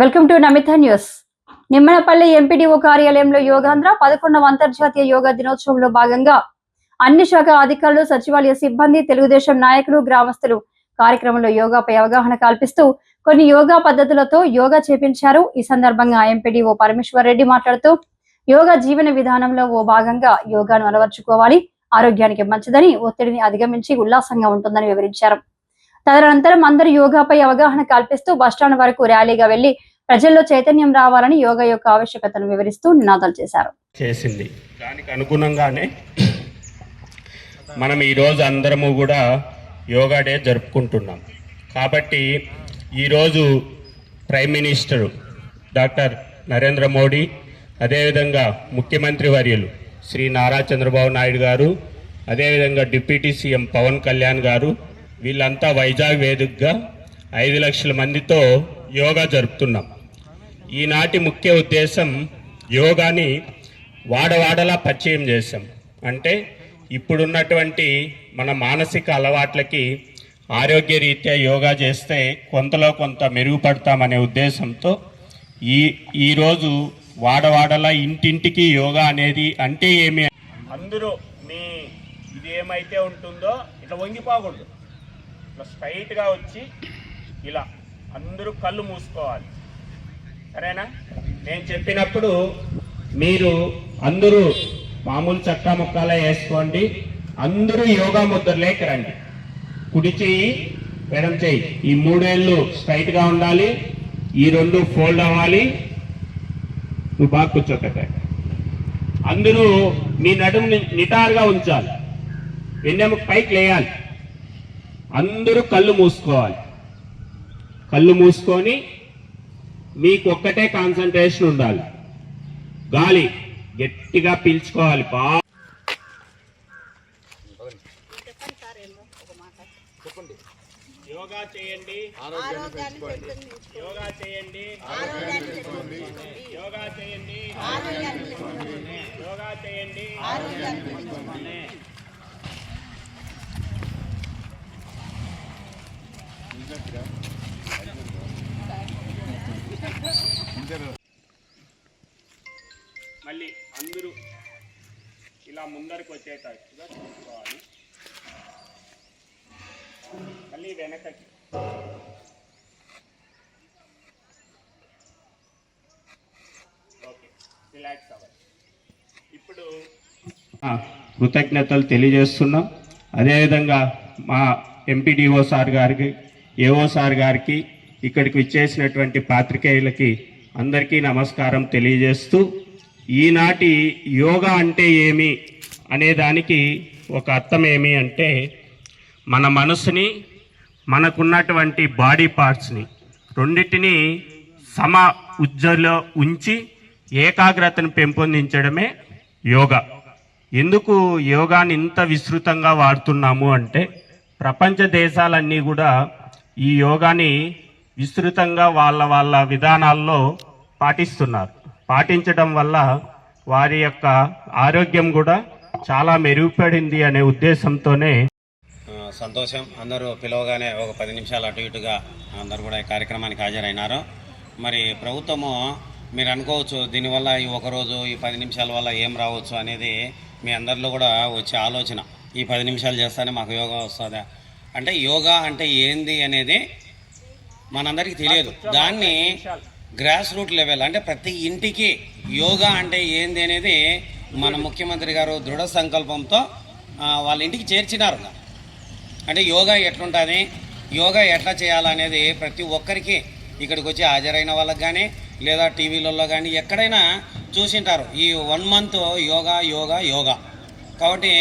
Welcome to Namitha news Nimmanapalli MPDO కార్యాలయంలో యోగాంధ్ర పదకొండవ అంతర్జాతీయ యోగా దినోత్సవంలో భాగంగా అన్ని శాఖ అధికారులు సచివాలయ సిబ్బంది తెలుగుదేశం నాయకులు గ్రామస్తులు కార్యక్రమంలో యోగాపై అవగాహన కల్పిస్తూ కొన్ని యోగా పద్ధతులతో యోగా చేపించారు. ఈ సందర్భంగా ఎంపీడీఓ పరమేశ్వర్ రెడ్డి మాట్లాడుతూ యోగా జీవన విధానంలో ఓ భాగంగా యోగాను అలవర్చుకోవాలి. ఆరోగ్యానికి మంచిదని ఒత్తిడిని అధిగమించి ఉల్లాసంగా ఉంటుందని వివరించారు. తదనంతరం అందరూ యోగాపై అవగాహన కల్పిస్తూ బస్టాండ్ వరకు ర్యాలీగా వెళ్ళి ప్రజల్లో చైతన్యం రావాలని యోగా యొక్క ఆవశ్యకతను వివరిస్తూ నినాదాలు చేశారు. చేసింది. దానికి అనుగుణంగానే మనం ఈరోజు అందరము కూడా యోగా డే జరుపుకుంటున్నాం. కాబట్టి ఈరోజు prime minister doctor Narendra Modi అదేవిధంగా ముఖ్యమంత్రి వర్యులు శ్రీ నారా చంద్రబాబు నాయుడు గారు అదేవిధంగా డిప్యూటీ సీఎం పవన్ కళ్యాణ్ గారు వీళ్ళంతా వైజాగ్ వేదికగా ఐదు లక్షల మందితో యోగా జరుపుతున్నాం. ఈనాటి ముఖ్య ఉద్దేశం యోగాని వాడవాడలా పరిచయం చేశాం. అంటే ఇప్పుడున్నటువంటి మన మానసిక అలవాట్లకి ఆరోగ్య రీత్యా యోగా చేస్తే కొంతలో కొంత మెరుగుపడతామనే ఉద్దేశంతో ఈ ఈరోజు వాడవాడలా ఇంటింటికి యోగా అనేది అంటే ఏమి? అందరూ మీ ఇది ఏమైతే ఉంటుందో ఇట్లా వంగిపోకూడదు. ఇట్లా స్ట్రైట్గా వచ్చి ఇలా అందరూ కళ్ళు మూసుకోవాలి. సరేనా? నేను చెప్పినప్పుడు మీరు అందరూ మామూలు చక్కా ముక్కాలే వేసుకోండి. అందరూ యోగా ముద్రలేకి రండి. కుడి చెయ్యి ఎడం చెయ్యి. ఈ మూడేళ్ళు స్ట్రైట్గా ఉండాలి. ఈ రెండు ఫోల్డ్ అవ్వాలి. నువ్వు బాగా కూర్చోకట అందరూ మీ నడుము నిటారుగా ఉంచాలి. వెన్నెముక పైకి లేయాలి. అందరూ కళ్ళు మూసుకోవాలి. కళ్ళు మూసుకొని మీకు ఒక్కటే కాన్సన్ట్రేషన్ ఉండాలి. గాలి గట్టిగా పీల్చుకోవాలి. బాగా యోగా చేయండి. యోగా చేయండి. యోగా చేయండి. యోగా చేయండి. మళ్ళీ అందరూ ఇలా ముందరికి వచ్చేటట్టుగా చూసుకోవాలి. మళ్ళీ వెనకకి. ఓకే రిలాక్స్ అవ్వాలి. ఇప్పుడు కృతజ్ఞతలు తెలియజేస్తున్నాం. అదేవిధంగా మా ఎంపీడీఓ సార్ గారికి ఏఓ సార్ గారికి ఇక్కడికి విచ్చేసినటువంటి పాత్రికేయులకి అందరికీ నమస్కారం తెలియజేస్తూ ఈనాటి యోగా అంటే ఏమి అనే దానికి ఒక అర్థం ఏమి అంటే మన మనసుని మనకున్నటువంటి బాడీ పార్ట్స్ని రెండింటిని సమ ఉజ్జలో ఉంచి ఏకాగ్రతను పెంపొందించడమే యోగా. ఎందుకు యోగాని ఇంత విస్తృతంగా వాడుతున్నాము అంటే ప్రపంచ దేశాలన్నీ కూడా ఈ యోగాని విస్తృతంగా వాళ్ళ వాళ్ళ విధానాల్లో పాటిస్తున్నారు. పాటించడం వల్ల వారి యొక్క ఆరోగ్యం కూడా చాలా మెరుగుపడింది అనే ఉద్దేశంతోనే సంతోషం. అందరూ పిలవగానే ఒక పది నిమిషాలు అటు ఇటుగా అందరూ కూడా ఈ కార్యక్రమానికి హాజరైనారు. మరి ప్రభుత్వము మీరు అనుకోవచ్చు దీనివల్ల ఈ ఒకరోజు ఈ పది నిమిషాల వల్ల ఏం రావచ్చు అనేది మీ అందరిలో కూడా వచ్చే ఆలోచన. ఈ పది నిమిషాలు చేస్తానే మాకు యోగా వస్తుందా? అంటే యోగా అంటే ఏంది అనేది మనందరికీ తెలియదు. దాన్ని గ్రాస్ రూట్ లెవెల్ అంటే ప్రతి ఇంటికి యోగా అంటే ఏంది అనేది మన ముఖ్యమంత్రి గారు దృఢ సంకల్పంతో వాళ్ళ ఇంటికి చేర్చినారు. అంటే యోగా ఎట్లుంటుంది? యోగా ఎట్లా చేయాలనేది ప్రతి ఒక్కరికి ఇక్కడికి వచ్చి హాజరైన వాళ్ళకి కానీ లేదా టీవీలలో కానీ ఎక్కడైనా చూసింటారు. ఈ one month yoga yoga yoga. కాబట్టి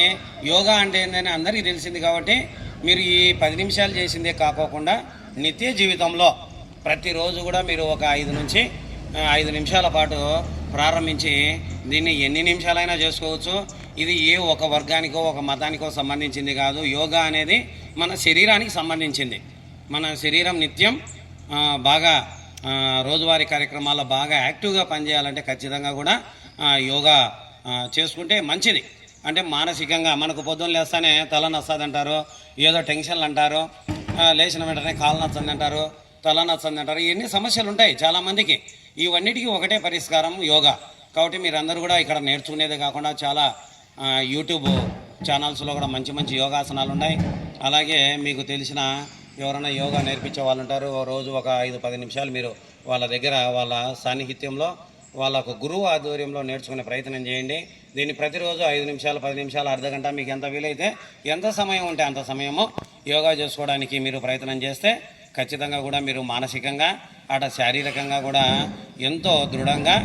యోగా అంటే ఏందని అందరికీ తెలిసింది కాబట్టి మీరు ఈ పది నిమిషాలు చేసిందే కాకోకుండా నిత్య జీవితంలో ప్రతిరోజు కూడా మీరు ఒక ఐదు నుంచి ఐదు నిమిషాల పాటు ప్రారంభించి దీన్ని ఎన్ని నిమిషాలైనా చేసుకోవచ్చు. ఇది ఏ ఒక వర్గానికో ఒక మతానికో సంబంధించింది కాదు. యోగా అనేది మన శరీరానికి సంబంధించింది. మన శరీరం నిత్యం బాగా రోజువారీ కార్యక్రమాల్లో బాగా యాక్టివ్గా పనిచేయాలంటే ఖచ్చితంగా కూడా యోగా చేసుకుంటే మంచిది. అంటే మానసికంగా మనకు పొద్దున్న లేస్తానే తల నస్తుంది అంటారు ఏదో టెన్షన్లు అంటారు లేచిన వెంటనే కాలు నచ్చంది అంటారు తలనొస్తుంది అంటారు ఇవన్నీ సమస్యలు ఉంటాయి చాలామందికి ఇవన్నిటికీ ఒకటే పరిష్కారం యోగా. కాబట్టి మీరందరూ కూడా ఇక్కడ నేర్చుకునేదే కాకుండా చాలా యూట్యూబ్ ఛానల్స్లో కూడా మంచి మంచి యోగాసనాలు ఉన్నాయి. అలాగే మీకు తెలిసిన ఎవరైనా యోగా నేర్పించే వాళ్ళు ఉంటారు ఓ రోజు ఒక ఐదు పది నిమిషాలు మీరు వాళ్ళ దగ్గర వాళ్ళ సాన్నిహిత్యంలో వాళ్ళ ఒక గురువు ఆధ్వర్యంలో నేర్చుకునే ప్రయత్నం చేయండి. దీన్ని ప్రతిరోజు ఐదు నిమిషాలు పది నిమిషాలు అర్ధ గంట మీకు ఎంత వీలైతే ఎంత సమయం ఉంటే అంత సమయము యోగా చేసుకోవడానికి మీరు ప్రయత్నం చేస్తే ఖచ్చితంగా కూడా మీరు మానసికంగా అట శారీరకంగా కూడా ఎంతో దృఢంగా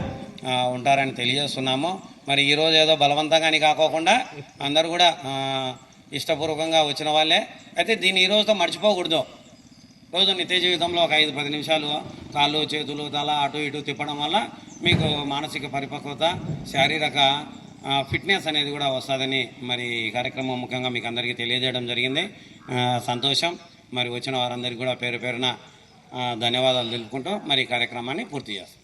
ఉంటారని తెలియజేస్తున్నాము. మరి ఈరోజు ఏదో బలవంతంగా అని కాకోకుండా అందరూ కూడా ఇష్టపూర్వకంగా వచ్చిన వాళ్ళే. అయితే దీన్ని ఈరోజుతో మర్చిపోకూడదు. రోజు నిత్య జీవితంలో ఒక ఐదు పది నిమిషాలు కాళ్ళు చేతులు తల అటు ఇటు తిప్పడం వల్ల మీకు మానసిక పరిపక్వత శారీరక ఫిట్నెస్ అనేది కూడా వస్తుందని మరి కార్యక్రమం ముఖ్యంగా మీకు అందరికీ తెలియజేయడం జరిగింది. సంతోషం. మరి వచ్చిన వారందరికీ కూడా పేరు పేరున ధన్యవాదాలు తెలుపుకుంటూ మరి కార్యక్రమాన్ని పూర్తి చేస్తాం.